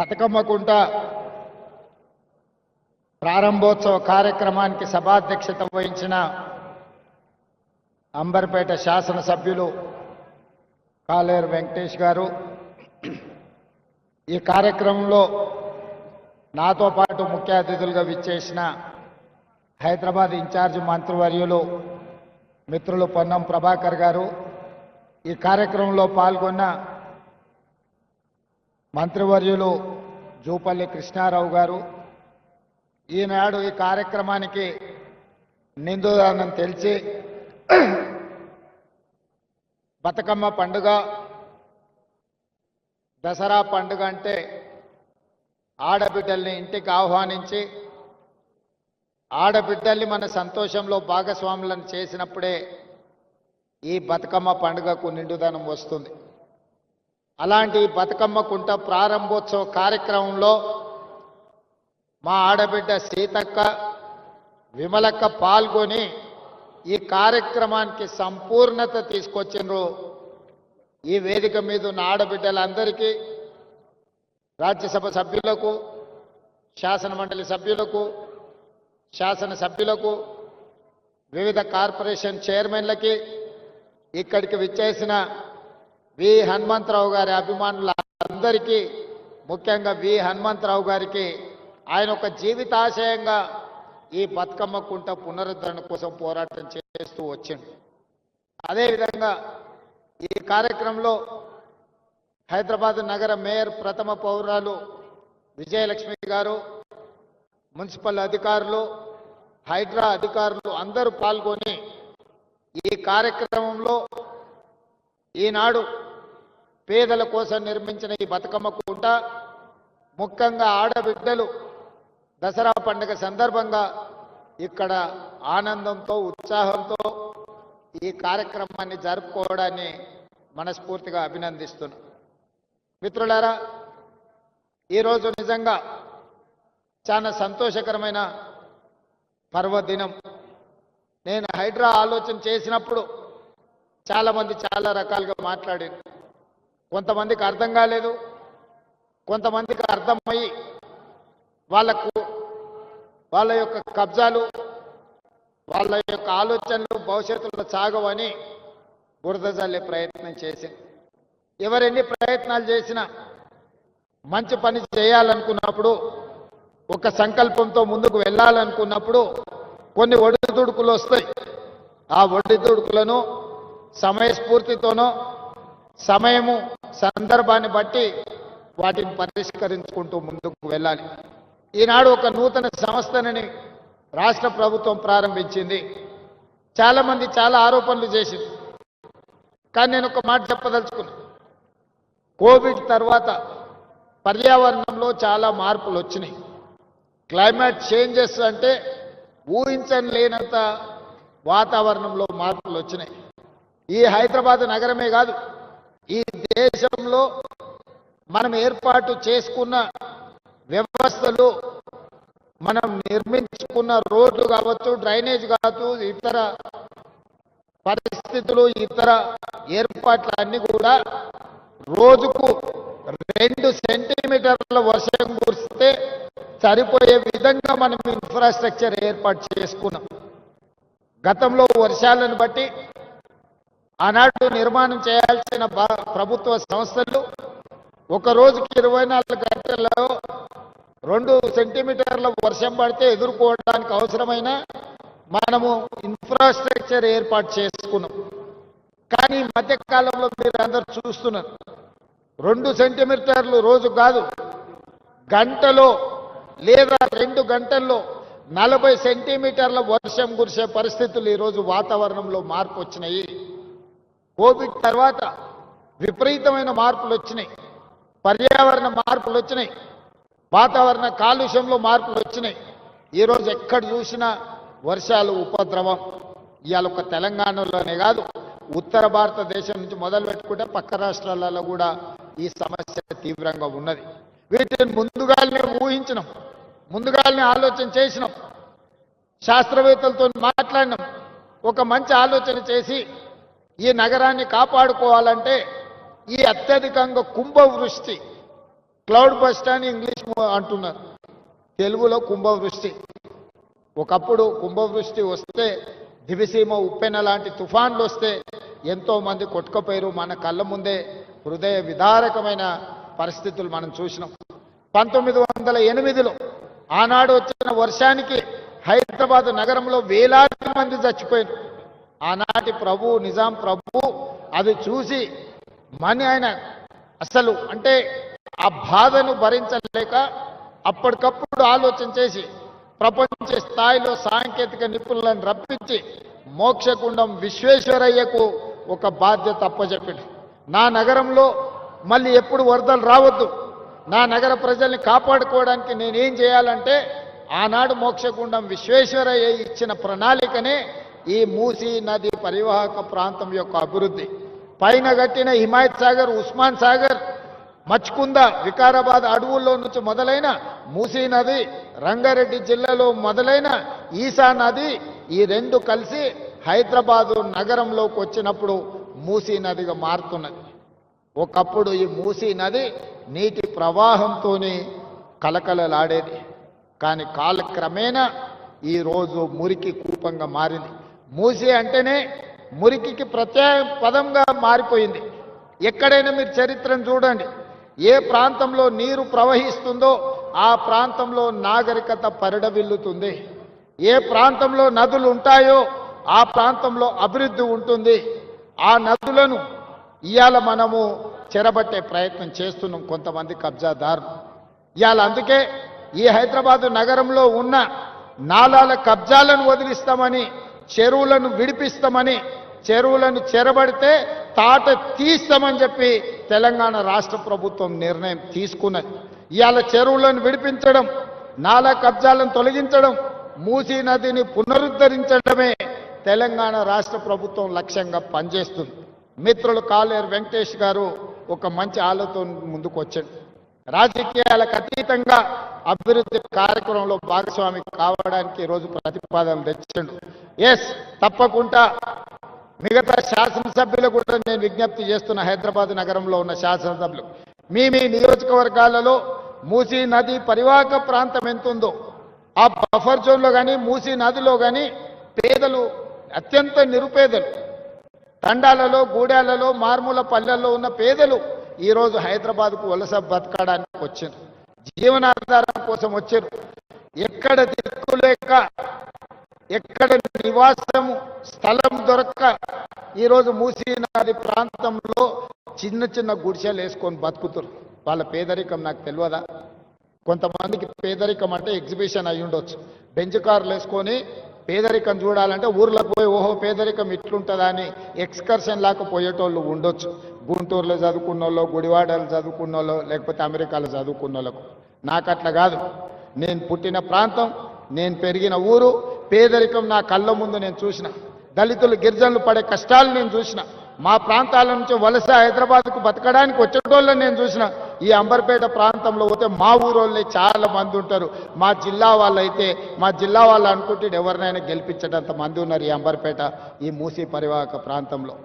బతుకమ్మకుంట ప్రారంభోత్సవ కార్యక్రమానికి సభాధ్యక్షత వహించిన అంబర్పేట శాసనసభ్యులు కాలేరు వెంకటేష్ గారు. ఈ కార్యక్రమంలో నాతో పాటు ముఖ్య అతిథులుగా విచ్చేసిన హైదరాబాద్ ఇన్ఛార్జ్ మంత్రివర్యులు మిత్రులు పొన్నం ప్రభాకర్ గారు. ఈ కార్యక్రమంలో పాల్గొన్న మంత్రివర్యులు జూపల్లి కృష్ణారావు గారు ఈనాడు ఈ కార్యక్రమానికి నిందుదానం తెలిసి బతుకమ్మ పండుగ దసరా పండుగ అంటే ఆడబిడ్డల్ని ఇంటికి ఆహ్వానించి ఆడబిడ్డల్ని మన సంతోషంలో భాగస్వాములను చేసినప్పుడే ఈ బతుకమ్మ పండుగకు నిండుదనం వస్తుంది. అలాంటి బతుకమ్మ కుంట ప్రారంభోత్సవ కార్యక్రమంలో మా ఆడబిడ్డ సీతక్క విమలక్క పాల్గొని ఈ కార్యక్రమానికి సంపూర్ణత తీసుకొచ్చినారు ఈ వేదిక మీద ఉన్న ఆడబిడ్డలందరికీ రాజ్యసభ సభ్యులకు శాసన మండలి సభ్యులకు శాసన సభ్యులకు వివిధ కార్పొరేషన్ చైర్మన్లకి ఇక్కడికి విచ్చేసిన వి హనుమంతరావు గారి అభిమానుల అందరికీ ముఖ్యంగా వి హనుమంతరావు గారికి ఆయన ఒక జీవితాశయంగా ఈ బతుకమ్మ కుంట పునరుద్ధరణ కోసం పోరాటం చేస్తూ వచ్చిండు. అదేవిధంగా ఈ కార్యక్రమంలో హైదరాబాద్ నగర మేయర్ ప్రథమ పౌరాలు విజయలక్ష్మి గారు మున్సిపల్ అధికారులు హైడ్రా అధికారులు అందరూ పాల్గొని ఈ కార్యక్రమంలో ఈనాడు పేదల కోసం నిర్మించిన ఈ బతుకమ్మ కుంట ముఖ్యంగా ఆడబిడ్డలు దసరా పండుగ సందర్భంగా ఇక్కడ ఆనందంతో ఉత్సాహంతో ఈ కార్యక్రమాన్ని జరుపుకోవడాన్ని మనస్ఫూర్తిగా అభినందిస్తున్నాం. మిత్రులారా ఈరోజు నిజంగా చాలా సంతోషకరమైన పర్వదినం. నేను హైడ్రా ఆలోచన చేసినప్పుడు చాలామంది చాలా రకాలుగా మాట్లాడారు. కొంతమందికి అర్థం కాలేదు. కొంతమందికి అర్థమయ్యి వాళ్ళకు వాళ్ళ యొక్క కబ్జాలు వాళ్ళ యొక్క ఆలోచనలు భవిష్యత్తులో సాగవని బురదజల్లే ప్రయత్నం చేసింది. ఎవరెన్ని ప్రయత్నాలు చేసినా మంచి పని చేయాలనుకున్నప్పుడు ఒక సంకల్పంతో ముందుకు వెళ్ళాలనుకున్నప్పుడు కొన్ని ఒడిదుడుకులు వస్తాయి. ఆ ఒడిదుడుకులను సమయస్ఫూర్తితోనో సమయము సందర్భాన్ని బట్టి వాటిని పరిష్కరించుకుంటూ ముందుకు వెళ్ళాలి. ఈనాడు ఒక నూతన సంస్థనని రాష్ట్ర ప్రభుత్వం ప్రారంభించింది. చాలామంది చాలా ఆరోపణలు చేసింది. కానీ నేను ఒక మాట చెప్పదలుచుకున్నా. కోవిడ్ తర్వాత పర్యావరణంలో చాలా మార్పులు వచ్చినాయి. క్లైమేట్ చేంజెస్ అంటే ఊహించని లేనంత వాతావరణంలో మార్పులు వచ్చినాయి. ఈ హైదరాబాద్ నగరమే కాదు ఈ దేశంలో మనం ఏర్పాటు చేసుకున్న వ్యవస్థలు మనం నిర్మించుకున్న రోడ్లు కావచ్చు డ్రైనేజ్ కావచ్చు ఇతర పరిస్థితులు ఇతర ఏర్పాట్లు అన్నీ కూడా రోజుకు రెండు సెంటీమీటర్ల వర్షం కురిస్తే సరిపోయే విధంగా మనం ఇన్ఫ్రాస్ట్రక్చర్ ఏర్పాటు చేసుకున్నాం. గతంలో వర్షాలను బట్టి ఆనాడు నిర్మాణం చేయాల్సిన ప్రభుత్వ సంస్థలు ఒక రోజుకి ఇరవై నాలుగు గంటల్లో రెండు సెంటీమీటర్ల వర్షం పడితే ఎదుర్కోవడానికి అవసరమైన మనము ఇన్ఫ్రాస్ట్రక్చర్ ఏర్పాటు చేసుకున్నాం. కానీ ఈ మధ్య కాలంలో మీరు అందరు చూస్తున్నారు. రెండు సెంటీమీటర్లు రోజు కాదు గంటలో లేదా రెండు గంటల్లో నలభై సెంటీమీటర్ల వర్షం కురిసే పరిస్థితులు ఈరోజు వాతావరణంలో మార్పు వచ్చినాయి. కోవిడ్ తర్వాత విపరీతమైన మార్పులు వచ్చినాయి. పర్యావరణ మార్పులు వచ్చినాయి. వాతావరణ కాలుష్యంలో మార్పులు వచ్చినాయి. ఈరోజు ఎక్కడ చూసినా వర్షాలు ఉపద్రవం. ఇవాళ ఒక తెలంగాణలోనే కాదు ఉత్తర భారతదేశం నుంచి మొదలు పెట్టుకుంటే పక్క రాష్ట్రాలలో కూడా ఈ సమస్య తీవ్రంగా ఉన్నది. వీటిని ముందుగానే ఊహించినాం. ముందుగానే ఆలోచన చేసినాం. శాస్త్రవేత్తలతో మాట్లాడినాం. ఒక మంచి ఆలోచన చేసి ఈ నగరాన్ని కాపాడుకోవాలంటే ఈ అత్యధికంగా కుంభవృష్టి క్లౌడ్ బస్ట్ అని ఇంగ్లీష్ అంటున్నారు. తెలుగులో కుంభవృష్టి. ఒకప్పుడు కుంభవృష్టి వస్తే దివిసీమ ఉప్పెన లాంటి తుఫాన్లు వస్తే ఎంతోమంది కొట్టుకుపోయారు. మన కళ్ళ ముందే హృదయ విదారకమైన పరిస్థితులు మనం చూసినాం. పంతొమ్మిది వందల ఎనిమిదిలో ఆనాడు వచ్చిన వర్షానికి హైదరాబాద్ నగరంలో వేలాది మంది చచ్చిపోయారు. ఆనాటి ప్రభు నిజాం ప్రభు అది చూసి మని ఆయన అసలు అంటే ఆ బాధను భరించలేక అప్పటికప్పుడు ఆలోచన చేసి ప్రపంచ స్థాయిలో సాంకేతిక నిపుణులను రప్పించి మోక్షగుండం విశ్వేశ్వరయ్యకు ఒక బాధ్యత అప్పచెప్పాడు నా నగరంలో మళ్ళీ ఎప్పుడు వరదలు రావద్దు. నా నగర ప్రజల్ని కాపాడుకోవడానికి నేనేం చేయాలంటే ఆనాడు మోక్షగుండం విశ్వేశ్వరయ్య ఇచ్చిన ప్రణాళికనే ఈ మూసీ నది పరివాహక ప్రాంతం యొక్క అభివృద్ధి. పైన కట్టిన హిమాయత్ సాగర్ ఉస్మాన్ సాగర్ మచ్కుంద వికారాబాద్ అడవుల్లో నుంచి మొదలైన మూసీ నది రంగారెడ్డి జిల్లాలో మొదలైన ఈసా నది ఈ రెండు కలిసి హైదరాబాదు నగరంలోకి వచ్చినప్పుడు మూసీ నదిగా మారుతున్నది. ఒకప్పుడు ఈ మూసీ నది నీటి ప్రవాహంతోనే కలకలలాడేది కానీ కాలక్రమేణా ఈరోజు మురికి కూపంగా మారింది. మూసి అంటేనే మురికికి ప్రత్యేక పదంగా మారిపోయింది. ఎక్కడైనా మీరు చరిత్రను చూడండి. ఏ ప్రాంతంలో నీరు ప్రవహిస్తుందో ఆ ప్రాంతంలో నాగరికత పరిడవిల్లుతుంది. ఏ ప్రాంతంలో నదులు ఉంటాయో ఆ ప్రాంతంలో అభివృద్ధి ఉంటుంది. ఆ నదులను ఇవాళ మనము చెరబట్టే ప్రయత్నం చేస్తున్నాం కొంతమంది కబ్జాదారులు. ఇవాళ అందుకే ఈ హైదరాబాదు నగరంలో ఉన్న నాలాల కబ్జాలను వదిలిస్తామని చెరువులను విడిపిస్తామని చెరువులను చెరబడితే తాట తీస్తామని చెప్పి తెలంగాణ రాష్ట్ర ప్రభుత్వం నిర్ణయం తీసుకున్నది. ఇవాళ చెరువులను విడిపించడం నాలా కబ్జాలను తొలగించడం మూసీ నదిని పునరుద్ధరించడమే తెలంగాణ రాష్ట్ర ప్రభుత్వం లక్ష్యంగా పనిచేస్తుంది. మిత్రులు కాలేరు వెంకటేష్ గారు ఒక మంచి ఆలోచన ముందుకు వచ్చాడు రాజకీయాలకు అతీతంగా అభివృద్ధి కార్యక్రమంలో భాగస్వామి కావడానికి ఈరోజు ప్రతిపాదన తెచ్చిండు. ఎస్ తప్పకుండా. మిగతా శాసనసభ్యులు కూడా నేను విజ్ఞప్తి చేస్తున్న హైదరాబాద్ నగరంలో ఉన్న శాసనసభ్యులు. మీ మీ నియోజకవర్గాలలో మూసీ నది పరివాహక ప్రాంతం ఎంత ఉందో ఆ బఫర్ జోన్లో కానీ మూసీ నదిలో కానీ పేదలు అత్యంత నిరుపేదలు. తండాలలో గూడాలలో మారుమూల పల్లెల్లో ఉన్న పేదలు ఈరోజు హైదరాబాద్కు వలస బతకడానికి వచ్చింది జీవనాధారం కోసం వచ్చారు. ఎక్కడ దిక్కులేక ఎక్కడ నివాసము స్థలం దొరక్క ఈరోజు మూసీ నది ప్రాంతంలో చిన్న చిన్న గుడిసెలు వేసుకొని బతుకుతారు వాళ్ళ పేదరికం నాకు తెలియదా? కొంతమందికి పేదరికం అంటే ఎగ్జిబిషన్ అయి ఉండొచ్చు. బెంచ్ కార్లు వేసుకొని పేదరికం చూడాలంటే ఊర్లకు పోయి ఓహో పేదరికం ఇట్లుంటుందా అని ఎక్స్కర్షన్ లాగా పోయేటోళ్ళు ఉండొచ్చు. గుంటూరులో చదువుకున్న వాళ్ళు గుడివాడలు చదువుకున్న వాళ్ళు లేకపోతే అమెరికాలో చదువుకున్న వాళ్ళకు నాకు అట్లా కాదు. నేను పుట్టిన ప్రాంతం నేను పెరిగిన ఊరు పేదరికం నా కళ్ళ ముందు నేను చూసిన. దళితులు గిరిజనులు పడే కష్టాలు నేను చూసిన. మా ప్రాంతాల నుంచి వలస హైదరాబాద్కు బతకడానికి వచ్చేటోళ్ళని నేను చూసిన. ఈ అంబర్పేట ప్రాంతంలో పోతే మా ఊరోళ్ళే చాలా మంది ఉంటారు. మా జిల్లా వాళ్ళు అయితే మా జిల్లా వాళ్ళు అనుకుంటే ఎవరినైనా గెలిపించేటంత మంది ఉన్నారు ఈ అంబర్పేట ఈ మూసీ పరివాహక ప్రాంతంలో.